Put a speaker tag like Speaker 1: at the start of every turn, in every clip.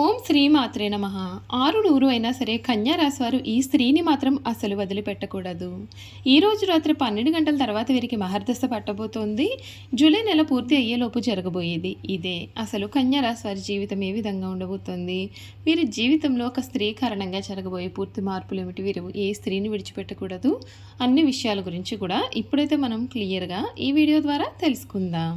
Speaker 1: ఓం శ్రీ మాత్రే నమ. ఆరు నూరు అయినా సరే కన్యా రాశి వారు ఈ స్త్రీని మాత్రం అసలు వదిలిపెట్టకూడదు. ఈ రోజు రాత్రి పన్నెండు గంటల తర్వాత వీరికి మహర్దశ పట్టబోతోంది. జూలై నెల పూర్తి అయ్యేలోపు జరగబోయేది ఇదే. అసలు కన్యా రాశి వారి జీవితం ఏ విధంగా ఉండబోతోంది? వీరి జీవితంలో ఒక స్త్రీ కారణంగా జరగబోయే పూర్తి మార్పులు ఏమిటి వీరు ఏ స్త్రీని విడిచిపెట్టకూడదు? అన్ని విషయాల గురించి కూడా ఇప్పుడైతే మనం క్లియర్గా ఈ వీడియో ద్వారా తెలుసుకుందాం.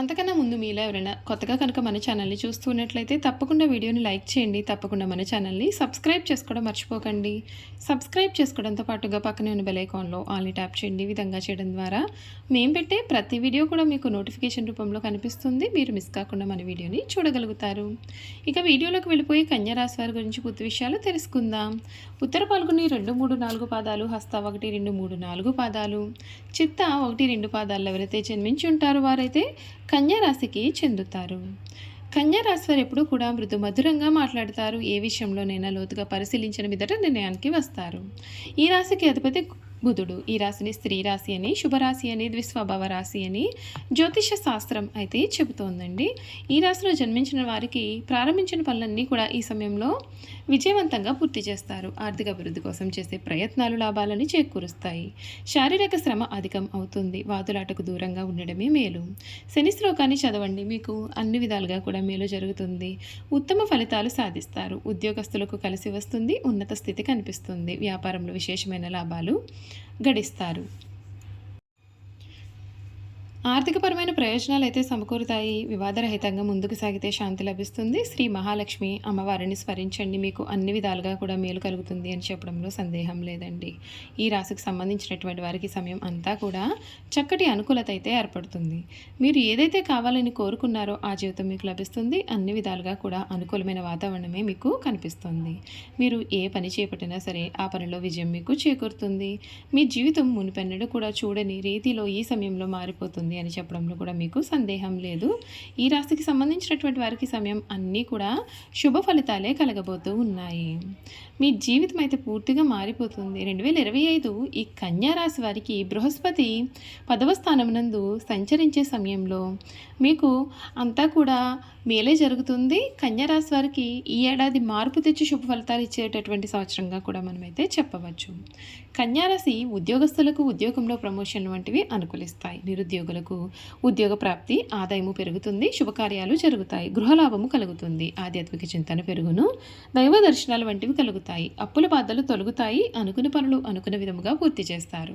Speaker 1: అంతకన్నా ముందు మీలో ఎవరైనా కొత్తగా కనుక మన ఛానల్ని చూస్తున్నట్లయితే తప్పకుండా వీడియోని లైక్ చేయండి తప్పకుండా మన ఛానల్ని సబ్స్క్రైబ్ చేసుకోవడం మర్చిపోకండి. సబ్స్క్రైబ్ చేసుకోవడంతో పాటుగా పక్కనే ఉన్న బెలైకాన్లో ఆల్ని ట్యాప్ చేయండి ఈ విధంగా చేయడం ద్వారా. మేము పెట్టే ప్రతి వీడియో కూడా మీకు నోటిఫికేషన్ రూపంలో కనిపిస్తుంది. మీరు మిస్ కాకుండా మన వీడియోని చూడగలుగుతారు. ఇక వీడియోలోకి వెళ్ళిపోయి కన్యారాశి వారి గురించి పూర్తి విషయాలు తెలుసుకుందాం. ఉత్తర పాల్గొని రెండు మూడు నాలుగు పాదాలు హస్త ఒకటి రెండు మూడు నాలుగు పాదాలు. చిత్త ఒకటి రెండు పాదాలు ఎవరైతే జన్మించి ఉంటారో వారైతే కన్యారాశికి చెందుతారు. కన్యారాశి వారు ఎప్పుడూ కూడా మృదు మధురంగా మాట్లాడతారు. ఏ విషయంలోనైనా లోతుగా పరిశీలించిన మీదట నిర్ణయానికి వస్తారు. ఈ రాశికి అధిపతి బుధుడు ఈ రాశిని స్త్రీ రాశి అని శుభరాశి అని ద్విస్వభావ రాశి అని జ్యోతిష శాస్త్రం అయితే చెబుతోందండి. ఈ రాశిలో జన్మించిన వారికి ప్రారంభించిన పనులన్నీ కూడా ఈ సమయంలో విజయవంతంగా పూర్తి చేస్తారు. ఆర్థిక అభివృద్ధి కోసం చేసే ప్రయత్నాలు లాభాలని చేకూరుస్తాయి. శారీరక శ్రమ అధికం అవుతుంది. వాదులాటకు దూరంగా ఉండడమే మేలు. శని శ్లోకాన్ని చదవండి. మీకు అన్ని విధాలుగా కూడా మేలు జరుగుతుంది. ఉత్తమ ఫలితాలు సాధిస్తారు. ఉద్యోగస్తులకు కలిసి వస్తుంది. ఉన్నత స్థితి కనిపిస్తుంది. వ్యాపారంలో విశేషమైన లాభాలు గడిస్తారు. ఆర్థికపరమైన ప్రయోజనాలు అయితే సమకూరుతాయి. వివాదరహితంగా ముందుకు సాగితే శాంతి లభిస్తుంది. శ్రీ మహాలక్ష్మి అమ్మవారిని స్మరించండి. మీకు అన్ని విధాలుగా కూడా మేలు కలుగుతుంది అని చెప్పడంలో సందేహం లేదండి. ఈ రాశికి సంబంధించినటువంటి వారికి సమయం అంతా కూడా చక్కటి అనుకూలత అయితే ఏర్పడుతుంది. మీరు ఏదైతే కావాలని కోరుకున్నారో ఆ జీవితం మీకు లభిస్తుంది. అన్ని విధాలుగా కూడా అనుకూలమైన వాతావరణమే మీకు కనిపిస్తుంది. మీరు ఏ పని చేపట్టినా సరే ఆ పనిలో విజయం మీకు చేకూరుతుంది. మీ జీవితం మునిపెన్నడూ కూడా చూడని రీతిలో ఈ సమయంలో మారిపోతుంది. అని చెప్పడంలో కూడా మీకు సందేహం లేదు. ఈ రాశికి సంబంధించినటువంటి వారికి సమయం అన్నీ కూడా శుభ ఫలితాలే కలగబోతూ ఉన్నాయి. మీ జీవితం అయితే పూర్తిగా మారిపోతుంది. రెండు వేల ఇరవై ఐదు ఈ కన్యారాశి వారికి బృహస్పతి పదవ స్థానం నందు సంచరించే సమయంలో మీకు అంతా కూడా మేలే జరుగుతుంది. కన్యారాశి వారికి ఈ ఏడాది మార్పు తెచ్చి శుభ ఫలితాలు ఇచ్చేటటువంటి సంవత్సరంగా కూడా మనమైతే చెప్పవచ్చు. కన్యారాశి ఉద్యోగస్తులకు ఉద్యోగంలో ప్రమోషన్లు వంటివి అనుకూలిస్తాయి. నిరుద్యోగులకు ఉద్యోగ ప్రాప్తి ఆదాయము పెరుగుతుంది శుభకార్యాలు జరుగుతాయి గృహలాభము కలుగుతుంది. ఆధ్యాత్మిక చింతన పెరుగును దైవ దర్శనాలు వంటివి కలుగుతాయి. అప్పుల బాధలు తొలగుతాయి అనుకున్న పనులు అనుకున్న విధముగా పూర్తి చేస్తారు.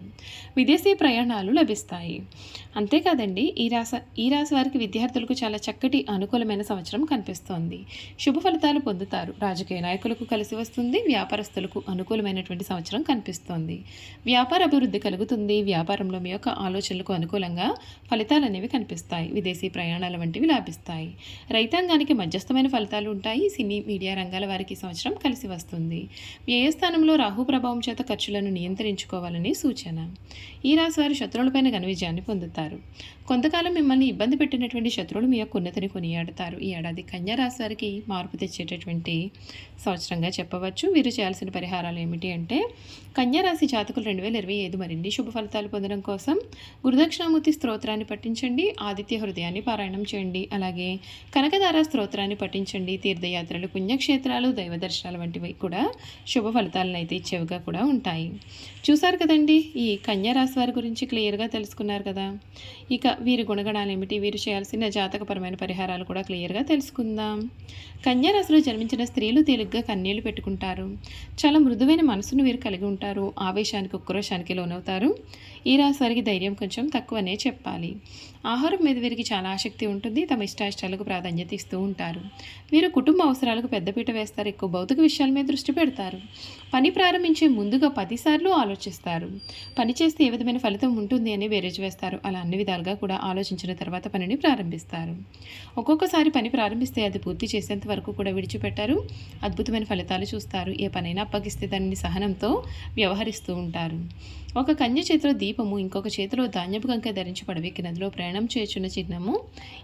Speaker 1: విదేశీ ప్రయాణాలు లభిస్తాయి. అంతేకాదండి ఈ రాశ ఈ రాశి వారికి విద్యార్థులకు చాలా చక్కటి అనుకూలమైన సంవత్సరం కనిపిస్తోంది. శుభ ఫలితాలు పొందుతారు. రాజకీయ నాయకులకు కలిసి వస్తుంది. వ్యాపారస్తులకు అనుకూలమైనటువంటి సంవత్సరం కనిపిస్తోంది. వ్యాపార అభివృద్ధి కలుగుతుంది. వ్యాపారంలో మీ యొక్క ఆలోచనలకు అనుకూలంగా ఫలితాలు అనేవి కనిపిస్తాయి. విదేశీ ప్రయాణాల వంటివి లాభిస్తాయి. రైతాంగానికి మధ్యస్థమైన ఫలితాలు ఉంటాయి. సినీ మీడియా రంగాల వారికి సంవత్సరం కలిసి వస్తుంది. వ్యయస్థానంలో రాహు ప్రభావం చేత ఖర్చులను నియంత్రించుకోవాలని సూచన. ఈ రాశి వారు శత్రువులపైన ఘనవిజయాన్ని పొందుతారు. కొంతకాలం మిమ్మల్ని ఇబ్బంది పెట్టినటువంటి శత్రువులు మీ యొక్క ఉన్నతిని కొనియాడతారు. ఈ ఏడాది కన్యా రాశి వారికి మార్పు తెచ్చేటటువంటి సంవత్సరంగా చెప్పవచ్చు. వీరు చేయాల్సిన పరిహారాలు ఏమిటి అంటే కన్యా రాశి జాతకులు రెండు వేల ఇరవై ఐదు మరిన్ని శుభ ఫలితాలు పొందడం కోసం గురుదక్షిణామూర్తి స్తోత్రాన్ని పఠించండి ఆదిత్య హృదయాన్ని పారాయణం చేయండి అలాగే కనకదార స్తోత్రాన్ని పఠించండి తీర్థయాత్రలు పుణ్యక్షేత్రాలు దైవ దర్శనాలు వంటివి కూడా శుభ ఫలితాలను అయితే ఇచ్చేవిగా కూడా ఉంటాయి. చూసారు కదండి ఈ కన్యా రాశి వారి గురించి క్లియర్గా తెలుసుకున్నారు కదా. ఇక వీరి గుణగణాలు ఏమిటి? వీరు చేయాల్సిన జాతకపరమైన పరిహారాలు కూడా క్లియర్గా తెలుసుకుందాం. కన్యా రాశిలో జన్మించిన స్త్రీలు తేలిగ్గా కన్నీళ్ళు పెట్టుకుంటారు. చాలా మృదువైన మనసును వీరు కలిగి ఉంటారు. ఆవేశానికి ఉక్రోషానికి లోనవుతారు. ఈ రాశి వారికి ధైర్యం కొంచెం తక్కువనే చెప్పాలి. ఆహారం మీద వీరికి చాలా ఆసక్తి ఉంటుంది. తమ ఇష్టాయిష్టాలకు ప్రాధాన్యత ఇస్తూ ఉంటారు. వీరు కుటుంబ అవసరాలకు పెద్దపీట వేస్తారు. ఎక్కువ భౌతిక విషయాల మీద దృష్టి పెడతారు. పని ప్రారంభించే ముందుగా పదిసార్లు ఆలోచిస్తారు. పని చేస్తే ఏ విధమైన ఫలితం ఉంటుంది అని బేరేజ్ వేస్తారు. అలా అన్ని విధాలుగా కూడా ఆలోచించిన తర్వాత పనిని ప్రారంభిస్తారు. ఒక్కొక్కసారి పని ప్రారంభిస్తే అది పూర్తి చేసేంత వరకు కూడా విడిచిపెట్టారు. అద్భుతమైన ఫలితాలు చూస్తారు. ఏ పనైనా అప్పగిస్తే దానిని సహనంతో వ్యవహరిస్తూ ఉంటారు. ఒక కన్య చేతిలో దీపము ఇంకొక చేతిలో ధాన్యపు గంక ధరించి పడవెక్కి నదిలో ప్రయాణం చేస్తున్న చిహ్నము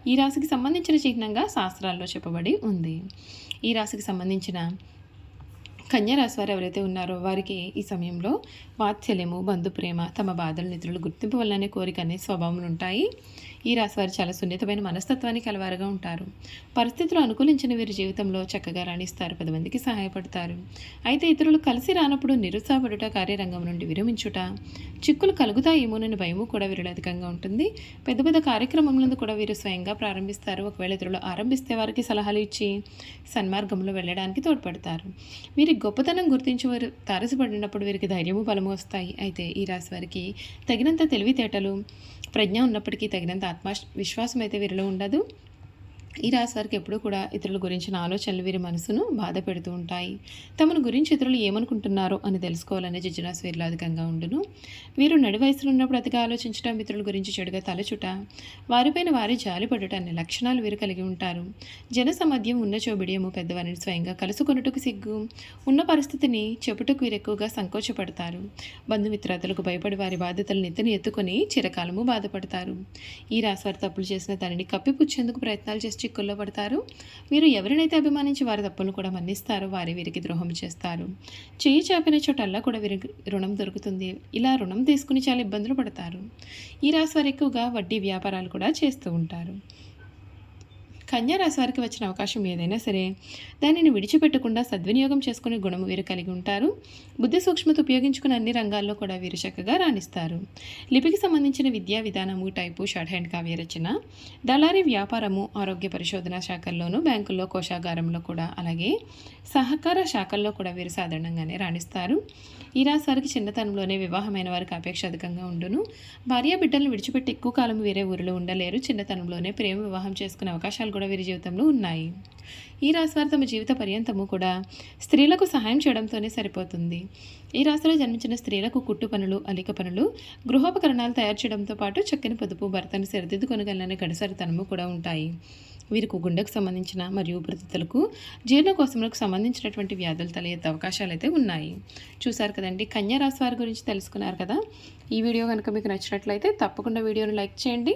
Speaker 1: ఈ రాశికి సంబంధించిన చిహ్నంగా శాస్త్రాల్లో చెప్పబడి ఉంది. ఈ రాశికి సంబంధించిన కన్యారాశి వారు ఎవరైతే ఉన్నారో వారికి ఈ సమయంలో వాత్సల్యము బంధు ప్రేమ తమ బాధలు నిద్రలు గుర్తింపు వల్లనే కోరిక అనే స్వభావములు ఉంటాయి. ఈ రాశివారు చాలా సున్నితమైన మనస్తత్వానికి కలవారుగా ఉంటారు. పరిస్థితులు అనుకూలించిన వీరి జీవితంలో చక్కగా రాణిస్తారు. పది మందికి సహాయపడతారు. అయితే ఇతరులు కలిసి రానప్పుడు నిరుత్సాహపడుట కార్యరంగం నుండి విరమించుట చిక్కులు కలుగుతాయేమోనని భయము కూడా వీరిలో అధికంగా ఉంటుంది. పెద్ద పెద్ద కార్యక్రమములను కూడా వీరు స్వయంగా ప్రారంభిస్తారు. ఒకవేళ ఇతరులు ఆరంభిస్తే వారికి సలహాలు ఇచ్చి సన్మార్గంలో వెళ్ళడానికి తోడ్పడతారు. వీరి గొప్పతనం గుర్తించి వారు తారసపడినప్పుడు వీరికి ధైర్యము బలము వస్తాయి. అయితే ఈ రాశి వారికి తగినంత తెలివితేటలు ప్రజ్ఞ ఉన్నప్పటికీ తగినంత ఆత్మ విశ్వాసం అయితే వీరిలో ఉండదు. ఈ రాశారికి ఎప్పుడూ కూడా ఇతరుల గురించిన ఆలోచనలు వీరి మనసును బాధ పెడుతూ ఉంటాయి. తమను గురించి ఇతరులు ఏమనుకుంటున్నారో అని తెలుసుకోవాలనే జిజ్ఞాస వీరిలో అధికంగా ఉండును. వీరు నడి వయసులో ఉన్నప్పుడు అతిగా ఆలోచించడం ఇతరుల గురించి చెడుగా తలచుట వారిపైన వారి జాలిపడుట అనే లక్షణాలు వీరు కలిగి ఉంటారు. జన సమధ్యం ఉన్న చోబిడియము పెద్దవారిని స్వయంగా కలుసుకొనుటకు సిగ్గు. ఉన్న పరిస్థితిని చెప్పుటకు వీరు ఎక్కువగా సంకోచపడతారు. బంధుమిత్రాదులకు భయపడి వారి బాధ్యతలు నెత్తిని ఎత్తుకొని చిరకాలము బాధపడతారు. ఈ రాశి వారు తప్పులు చేసిన దానిని కప్పిపుచ్చేందుకు ప్రయత్నాలు చేసి చిక్కుల్లో పడతారు. వీరు ఎవరినైతే అభిమానించి వారి తప్పులను కూడా మన్నిస్తారో వారి వీరికి ద్రోహం చేస్తారు. చేయి చాపిన చోటల్లా కూడా వీరికి రుణం దొరుకుతుంది. ఇలా రుణం తీసుకుని చాలా ఇబ్బందులు పడతారు. ఈ రాశి వారు ఎక్కువగా వడ్డీ వ్యాపారాలు కూడా చేస్తూ ఉంటారు. కన్యారాశి వారికి వచ్చిన అవకాశం ఏదైనా సరే దానిని విడిచిపెట్టకుండా సద్వినియోగం చేసుకునే గుణం వీరు కలిగి ఉంటారు. బుద్ధి సూక్ష్మత ఉపయోగించుకుని అన్ని రంగాల్లో కూడా వీరు చక్కగా రాణిస్తారు. లిపికి సంబంధించిన విద్యా విధానము టైపు షార్ట్ హ్యాండ్ కావ్య రచన దళారీ వ్యాపారము ఆరోగ్య పరిశోధన శాఖల్లోనూ బ్యాంకుల్లో కోశాగారంలో కూడా అలాగే సహకార శాఖల్లో కూడా వీరు సాధారణంగానే రాణిస్తారు. ఈ రాశి వారికి చిన్నతనంలోనే వివాహమైన వారికి అపేక్ష అధికంగా ఉండును. భార్య బిడ్డలను విడిచిపెట్టి ఎక్కువ కాలం వేరే ఊరిలో ఉండలేరు. చిన్నతనంలోనే ప్రేమ వివాహం చేసుకునే అవకాశాలు కూడా వీరి జీవితంలో ఉన్నాయి. ఈ రాశి వారు తమ జీవిత పర్యంతము కూడా స్త్రీలకు సహాయం చేయడంతోనే సరిపోతుంది. ఈ రాశిలో జన్మించిన స్త్రీలకు కుట్టు పనులు అలిక పనులు గృహోపకరణాలు తయారు చేయడంతో పాటు చక్కని పొదుపు భర్తను సరిదిద్దుకొనగలనే గడసరితనము కూడా ఉంటాయి. వీరికి గుండెకు సంబంధించిన మరియు ఊపిరితిత్తులకు జీర్ణకోశములకు సంబంధించినటువంటి వ్యాధులు తలెత్తే అవకాశాలు అయితే ఉన్నాయి. చూశారు కదండి కన్యా రాశి వారి గురించి తెలుసుకున్నారు కదా? ఈ వీడియో కనుక మీకు నచ్చినట్లయితే తప్పకుండా వీడియోను లైక్ చేయండి.